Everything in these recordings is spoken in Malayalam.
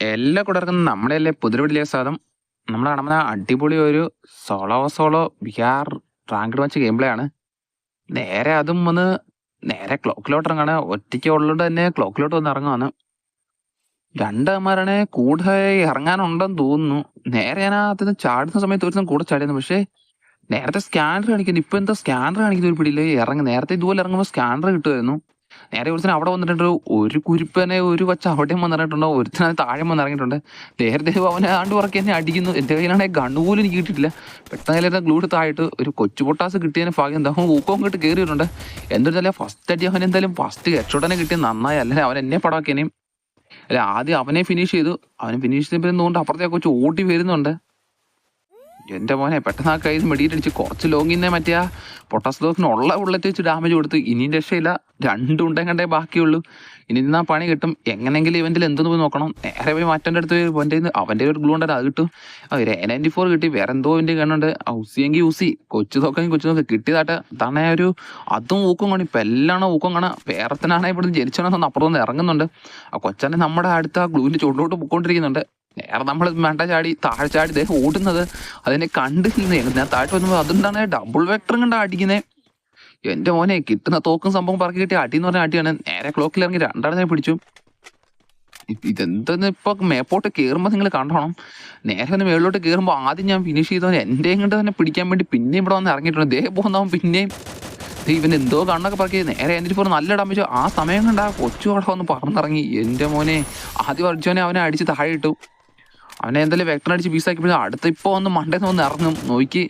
എല്ലാ കൂടർക്കും നമ്മുടെ അല്ലേ സാധം നമ്മൾ കാണുന്ന അടിപൊളി ഒരു സോളോ സോളോ ബിഹാർ റാങ്കഡ് മാച്ച് ഗെയിം പ്ലേ ആണ്. നേരെ അതും വന്ന് നേരെ ക്ലോക്കിലോട്ട് ഇറങ്ങാണ് ഒറ്റയ്ക്ക് ഉള്ളതുകൊണ്ട് തന്നെ ക്ലോക്കിലോട്ട് വന്ന് ഇറങ്ങുവാണ്. രണ്ടമാരാണ് കൂടുതൽ ഇറങ്ങാനുണ്ടെന്ന് തോന്നുന്നു. നേരെ ഞാൻ അതിന് ചാടുന്ന സമയത്ത് ഒരു കൂടെ ചാടിയെന്ന്. പക്ഷേ നേരത്തെ സ്കാനർ കാണിക്കുന്നു. ഇപ്പൊ എന്താ സ്കാനർ കാണിക്കുന്ന ഒരു പിടിയില്ല ഇറങ്ങി നേരത്തെ ഇതുപോലെ ഇറങ്ങുമ്പോൾ സ്കാനർ കിട്ടുമായിരുന്നു. നേരെ ഒരുത്തിന് അവിടെ വന്നിട്ടുണ്ട്. ഒരു കുരിപ്പനെ ഒരു വച്ച അവിടെയും വന്നിട്ടുണ്ടോ. അത് താഴെ വന്ന് ഇറങ്ങിയിട്ടുണ്ട് നേരത്തെ അവനെ ആണ്ട് ഉറക്കി എന്നെ അടിക്കുന്നു. എന്റെ കയ്യിലാണെങ്കിൽ കണ്ണു പോലും എനിക്ക് കിട്ടിയിട്ടില്ല. പെട്ടെന്ന് ഗ്ലൂഡ് എടുത്തായിട്ട് ഒരു കൊച്ചു പൊട്ടാസ് കിട്ടിയതിന് ഭാഗ്യം എന്താ? അവൻ കിട്ടി കിട്ട് കയറിയിട്ടുണ്ട് എന്തൊരു ഫസ്റ്റ് അടി അവൻ എന്തായാലും ഫസ്റ്റ് ഹെഡ്ഷോട്ടനെ കിട്ടിയ നന്നായി. അല്ലെങ്കിൽ അവൻ എന്നെ പടാക്കിയനെയും അല്ല ആദ്യം അവനെ ഫിനിഷ് ചെയ്തു. അവനെ ഫിനിഷ് ചെയ്തപ്പോൾ എന്തുകൊണ്ട് അപ്പുറത്തെ കൊച്ചു ഓട്ടി വരുന്നുണ്ട്. എന്റെ മോനെ പെട്ടെന്ന് ആ കയ്യിൽ മെടിയിട്ടടിച്ച് കുറച്ച് ലോങ്ങിന്നെ മറ്റേ ആ പൊട്ടാസ് ഉള്ള ബുള്ളറ്റ് വെച്ച് ഡാമേജ് കൊടുത്ത്. ഇനിയും രക്ഷയില്ല. രണ്ടും ഉണ്ടേ കണ്ടേ ബാക്കിയുള്ളൂ. ഇനി നിന്നാ പണി കിട്ടും. എങ്ങനെങ്കിലും ഇവന്റിൽ എന്തെന്ന് പോയി നോക്കണം. നേരെ പോയി മാറ്റേണ്ട അടുത്ത് അവന്റെ അവന്റെ ഒരു ഗ്ലൂ ഉണ്ടായിരുന്നു അത് കിട്ടും. ഒരു എ നയന്റി ഫോർ കിട്ടി. വേറെ എന്തോ എന്റെ കണ്ണുണ്ട് ഊസിയെങ്കിൽ യൂസി കൊച്ചു നോക്കാമെങ്കിൽ കൊച്ചു നോക്കി. കിട്ടിയതാട്ടെ. തന്നെ ഒരു അതും ഊക്കം കാണും. ഇപ്പം എല്ലാം ഊക്കം കാണാം വേറത്തിനാണെങ്കിൽ ഇവിടുന്ന് ജനിച്ചോണെന്ന് അപ്പുറം നിന്ന് ഇറങ്ങുന്നുണ്ട്. ആ കൊച്ചാനെ നമ്മുടെ അടുത്ത് ആ ഗ്ലൂവിന്റെ ചുവട്ടിലോട്ട് പൊക്കോണ്ടിരിക്കുന്നുണ്ട്. നേരെ നമ്മൾ വേണ്ട ചാടി താഴെ ചാടി ഇദ്ദേഹം ഓടുന്നത്. അതിനെ കണ്ട് ഞാൻ താഴെ വന്നപ്പോൾ അതുകൊണ്ടാണ് ഡബിൾ വെക്ടർ കണ്ട അടിക്കുന്നത് എന്റെ മോനെ കിട്ടുന്ന തോക്കും സംഭവം പറക്കി കിട്ടിയ അടി എന്ന് പറഞ്ഞ അടിയാണ്. നേരെ ക്ലോക്കിൽ ഇറങ്ങി രണ്ടാമതിനെ പിടിച്ചു. ഇതെന്തെന്ന് ഇപ്പൊ മേപ്പോട്ട് കയറുമ്പോൾ നിങ്ങൾ കണ്ടോണം. നേരെ ഒന്ന് മേളിലോട്ട് കയറുമ്പോൾ ആദ്യം ഞാൻ ഫിനിഷ് ചെയ്തവൻ എന്റെ ഇങ്ങോട്ട് തന്നെ പിടിക്കാൻ വേണ്ടി പിന്നെ ഇവിടെ വന്ന് ഇറങ്ങിയിട്ടുണ്ട്. ദേഹം പോകുന്നവൻ പിന്നെയും. ഇവൻ എന്തോ കണ്ണൊക്കെ പറക്കി. നേരെ എന്നിട്ട് ഇപ്പോൾ നല്ല ഡാമേജ് ആ സമയം കണ്ട കൊച്ചു അവിടെ വന്ന് പറന്നിറങ്ങി. എന്റെ മോനെ ആദ്യം അർജുനെ അവനെ അടിച്ച് താഴെ ഇട്ടു. അവനെ എന്തായാലും വെക്ടർ അടിച്ച് പീസാക്കി അടുത്ത ഇപ്പോൾ ഒന്ന് മണ്ടേന്ന് വന്ന് ഇറങ്ങും. നോക്കി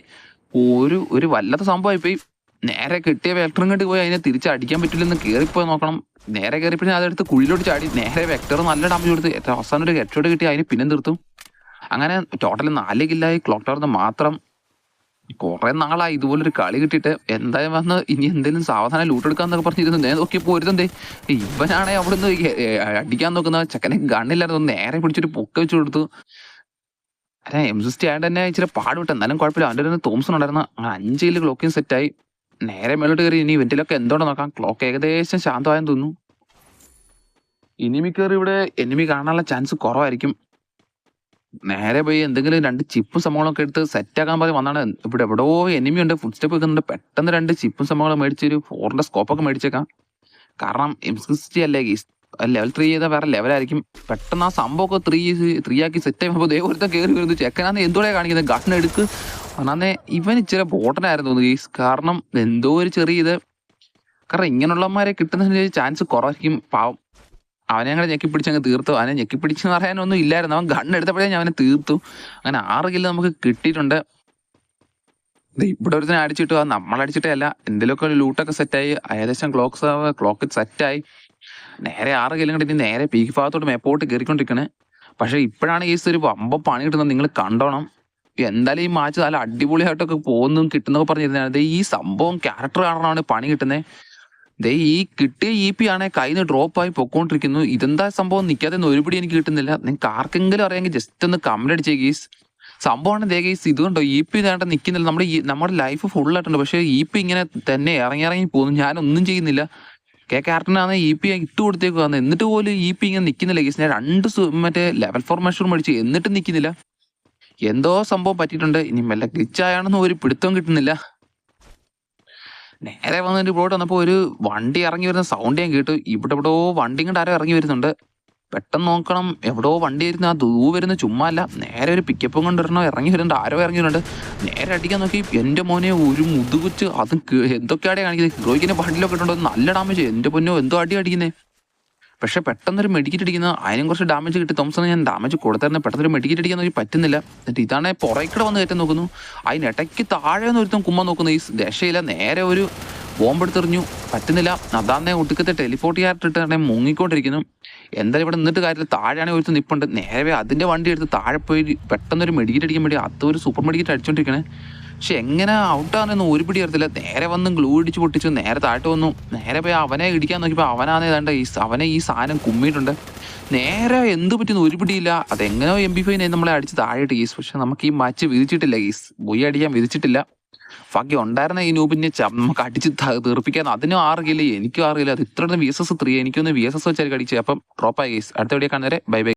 ഒരു ഒരു വല്ലാത്ത സംഭവം ഇപ്പോൾ നേരെ കിട്ടിയ വെക്ടറും കണ്ടി പോയി അതിനെ തിരിച്ച് അടിക്കാൻ പറ്റില്ലെന്ന് കയറിപ്പോയി നോക്കണം. നേരെ കയറിപ്പോയി അതെടുത്ത് കുഴിയിലോട്ട് ചാടി. നേരെ വെക്ടർ നല്ല ഡാമേജ് കൊടുത്ത്. എത്ര അവസാനം ഒരു ഹെഡ്ഷോട്ട് കിട്ടി അതിന് പിന്നെ തീർത്തും. അങ്ങനെ ടോട്ടൽ നാല് കില്ലായി ക്ലോക്ക് ടവർന്ന് മാത്രം കുറെ നാളായി ഇതുപോലൊരു കളി കിട്ടിയിട്ട്. എന്തായാലും വന്ന് ഇനി എന്തെങ്കിലും സാവധാനം ലൂട്ട് എടുക്കാന്നൊക്കെ പറഞ്ഞിരുന്നു. ഞാൻ നോക്കിയപ്പോൾ ഒരുത്തന്തേ ഇവനാണെ നിന്ന് അടിക്കാൻ നോക്കുന്ന ചെക്കനെ ഗണ്ണില്ലായിരുന്നു നേരെ പിടിച്ചൊരു പൊക്ക വെച്ച് കൊടുത്തു. അല്ല എം സിക്സ്റ്റി ആയിട്ട് തന്നെ ഇച്ചിരി പാടുവിട്ട് എന്നാലും കുഴപ്പമില്ല. അവന്റെ ഒരു തോംസൺ ഉണ്ടായിരുന്നു. അഞ്ച് കിൽ ക്ലോക്കിങ് സെറ്റായി. നേരെ മേലോട്ട് കയറി ഇനി ഇവന്റിലൊക്കെ എന്തോടെ നോക്കാം. ക്ലോക്ക് ഏകദേശം ശാന്തമായെന്ന് തോന്നുന്നു. ഇനിമി കയറി ഇവിടെ എനിമി കാണാനുള്ള ചാൻസ് കുറവായിരിക്കും. നേരെ പോയി എന്തെങ്കിലും രണ്ട് ചിപ്പും സംഭവങ്ങളൊക്കെ എടുത്ത് സെറ്റാക്കാൻ പറഞ്ഞ് വന്നാണ്. ഇവിടെ എവിടെയോ എനിമി ഉണ്ട്. ഫുഡ് സ്റ്റെപ്പ് വെക്കുന്നുണ്ട്. പെട്ടെന്ന് രണ്ട് ചിപ്പും സംഭവങ്ങളും മേടിച്ച് ഒരു ഫോറിന്റെ സ്കോപ്പൊക്കെ മേടിച്ചേക്കാം. കാരണം എം സിക്സ്റ്റി അല്ലേ ലെവൽ ത്രീ ചെയ്താൽ വേറെ ലെവലായിരിക്കും പെട്ടെന്ന് ആ സംഭവമൊക്കെ ത്രീ ത്രീ ആക്കി സെറ്റ് ചെയ്യുമ്പോൾ ദേ ഒരുത്ത കയറി വരുന്നു. ചെക്കനാന്ന് എന്തോടെ കാണിക്കുന്നത് ഗണ്ണ് എടുക്ക്. അന്നാന്നെ ഇവൻ ഇച്ചിരി ബോട്ടനായിരുന്നു ഗീസ് കാരണം എന്തോ ഒരു ചെറിയ ഇത്. കാരണം ഇങ്ങനെയുള്ളമാരെ കിട്ടുന്നതിന് ചാൻസ് കുറവായിരിക്കും. പാവം. അവനെ അങ്ങനെ ഞെക്കിപ്പിടിച്ച് പിടിച്ചങ്ങ് തീർത്തു. അവനെ ഞെക്കിപ്പിടിച്ച് എന്ന് പറയാനൊന്നും ഇല്ലായിരുന്നു. അവൻ ഗൺ എടുത്തപ്പോഴേ ഞാൻ അവനെ തീർത്തു. അങ്ങനെ ആറ് കില്ല് നമുക്ക് കിട്ടിയിട്ടുണ്ട്. ഇവിടെ ഒരു അടിച്ചിട്ടു. നമ്മൾ അടിച്ചിട്ടേ അല്ല. എന്തെങ്കിലുമൊക്കെ ലൂട്ടൊക്കെ സെറ്റായി ഏകദേശം ക്ലോക്ക് ക്ലോക്ക് സെറ്റായി നേരെ ആറ് കിലോ കണ്ടിട്ട് നേരെ പീക്ക് ഭാഗത്തോട്ട് മേപ്പോട്ട് കയറിക്കൊണ്ടിരിക്കണേ പക്ഷെ ഇപ്പോഴാണ് ഈ ഒരു വമ്പ പണി കിട്ടുന്നത്. നിങ്ങൾ കണ്ടോണം. എന്തായാലും ഈ മാച്ച് നല്ല അടിപൊളിയായിട്ടൊക്കെ പോകുന്നു കിട്ടുന്നൊക്കെ പറഞ്ഞിരുന്നത് ഈ സംഭവം ക്യാരക്ടർ കാരണമാണ് പണി കിട്ടുന്നത് ദേ ഈ കിട്ടിയ ഇ പി ആണെ കയ്യിൽ നിന്ന് ഡ്രോപ്പ് ആയി പൊക്കോണ്ടിരിക്കുന്നു. ഇതെന്താ സംഭവം? നിൽക്കാതെ ഒരുപിടി എനിക്ക് കിട്ടുന്നില്ല. നിങ്ങൾക്ക് ആർക്കെങ്കിലും അറിയാമെങ്കിൽ ജസ്റ്റ് ഒന്ന് കമന്റ് അടിച്ചേ ഗീസ്. സംഭവമാണ് ദേ ഗീസ് ഇതുകൊണ്ടോ ഇ പി നേട്ടം നിൽക്കുന്നില്ല നമ്മുടെ നമ്മുടെ ലൈഫ് ഫുൾ ആയിട്ടുണ്ട്. പക്ഷേ ഇ പി ഇങ്ങനെ തന്നെ ഇറങ്ങി ഇറങ്ങി പോകുന്നു. ഞാനൊന്നും ചെയ്യുന്നില്ല. കെ ക്യാപ്റ്റനാണ് ഇ പി ഇട്ട് കൊടുത്തേക്കുവാന്ന് എന്നിട്ട് പോലും ഇ പി ഇങ്ങനെ നിൽക്കുന്നില്ല കേസിനെ രണ്ട് മറ്റേ ലെവൽ ഫോർ മഷൂർ മേടിച്ചു എന്നിട്ട് നിൽക്കുന്നില്ല എന്തോ സംഭവം പറ്റിയിട്ടുണ്ട്. ഇനി മെല്ലെ ഗ്ലിച്ച് ഗ്ലിച്ചായാണെന്ന് ഒരു പിടുത്തം കിട്ടുന്നില്ല. നേരെ വന്നിട്ട് ഇവിടോട്ട് വന്നപ്പോൾ ഒരു വണ്ടി ഇറങ്ങി വരുന്ന സൗണ്ട് ഞാൻ കേട്ടു. ഇവിടെ ഇവിടെ വണ്ടി കൊണ്ട് ആരോ ഇറങ്ങി വരുന്നുണ്ട്. പെട്ടെന്ന് നോക്കണം. എവിടെയോ വണ്ടി വരുന്ന ആ ദൂ വരുന്ന ചുമ്മാ അല്ല. നേരെ ഒരു പിക്കപ്പും കൊണ്ടിരണോ ഇറങ്ങി വരുന്നുണ്ട് ആരോ ഇറങ്ങി വരുന്നുണ്ട് നേരെ അടിക്കാൻ നോക്കി. എന്റെ മോനെ ഒരു മുതുകുച്ച് അതും എന്തൊക്കെയാടെ കാണിക്കുന്നത് ഹീറോയ്ക്കിന്റെ വണ്ടിയിലൊക്കെ ഇട്ടുണ്ടോ നല്ല ഡാമേജ് എന്റെ പൊന്നോ എന്തോ അടി അടിക്കുന്നേ പക്ഷേ പെട്ടെന്നൊരു മെഡിക്കറ്റ് അടിക്കുന്ന അതിനും കുറച്ച് ഡാമേജ് കിട്ടി. തോമസൺ ഞാൻ ഡാമേജ് കൊടുത്തായിരുന്നു പെട്ടെന്നൊരു മെഡിക്കറ്റ് അടിക്കാൻ നോക്കി പറ്റുന്നില്ല. എന്നിട്ട് ഇതാണ് പുറയ്ക്കടെ വന്ന് കയറ്റാൻ നോക്കുന്നു. അതിനിടയ്ക്ക് താഴെ നിന്ന് ഒരുത്തും കുമ്മ നോക്കുന്നു. ഈ ദശയില നേരെ ഒരു ബോംബെടുത്തെറിഞ്ഞു. പറ്റുന്നില്ല. അതാന്നെ ഒടുക്കത്തെ ടെലിഫോർട്ട് ക്യാരക്ടർ മുങ്ങിക്കൊണ്ടിരിക്കുന്നു. എന്തായാലും ഇവിടെ നിന്നിട്ട് കാര്യത്തിൽ താഴെയാണ് ഒരു നിപ്പുണ്ട്. നേരെ അതിന്റെ വണ്ടി എടുത്ത് താഴെ പോയി പെട്ടെന്ന് ഒരു മെഡിക്കറ്റ് അടിക്കാൻ വേണ്ടി അത് ഒരു സൂപ്പർ മെഡിക്കറ്റ് അടിച്ചോണ്ടിരിക്കണേ. പക്ഷെ എങ്ങനെ ഔട്ടാണെന്ന് ഒരു പിടി അറിയത്തില്ല. നേരെ വന്ന് ഗ്ലൂ ഇടിച്ച് പൊട്ടിച്ചു നേരെ താഴ്ത്ത് വന്നു. നേരെ പോയി അവനെ ഇടിക്കാൻ നോക്കിയപ്പോൾ അവനാണ് ഏതാണ്ട് ഈ അവനെ ഈ സാധനം കുമ്മിയിട്ടുണ്ട്. നേരെ എന്ത് പറ്റുന്നു ഒരു പിടിയില്ല. അതെങ്ങനെയോ എം ബി ഫൈവ് നമ്മളെ അടിച്ച് താഴെയിട്ട് ഗീസ് പക്ഷെ നമുക്ക് ഈ മാച്ച് വിധിച്ചിട്ടില്ല. ഗീസ് ബൊയ്യ അടിക്കാൻ വിധിച്ചിട്ടില്ല. ഭാഗ്യം ഉണ്ടായിരുന്ന ഈ നൂബിനെ നമുക്ക് അടിച്ച് തീർപ്പിക്കാൻ. അതിനും ആറ് കില്ല എനിക്കും ആറുകില്ല അത് ഇത്ര വി എസ് എസ് ത്രീ. എനിക്കൊന്ന് വി എസ് എസ് വെച്ചാൽ അടിച്ച് അപ്പം ഡ്രോപ്പ് ആയി ഗീസ് അടുത്ത വീഡിയോ കാണുന്നവരെ ബൈ ബൈ.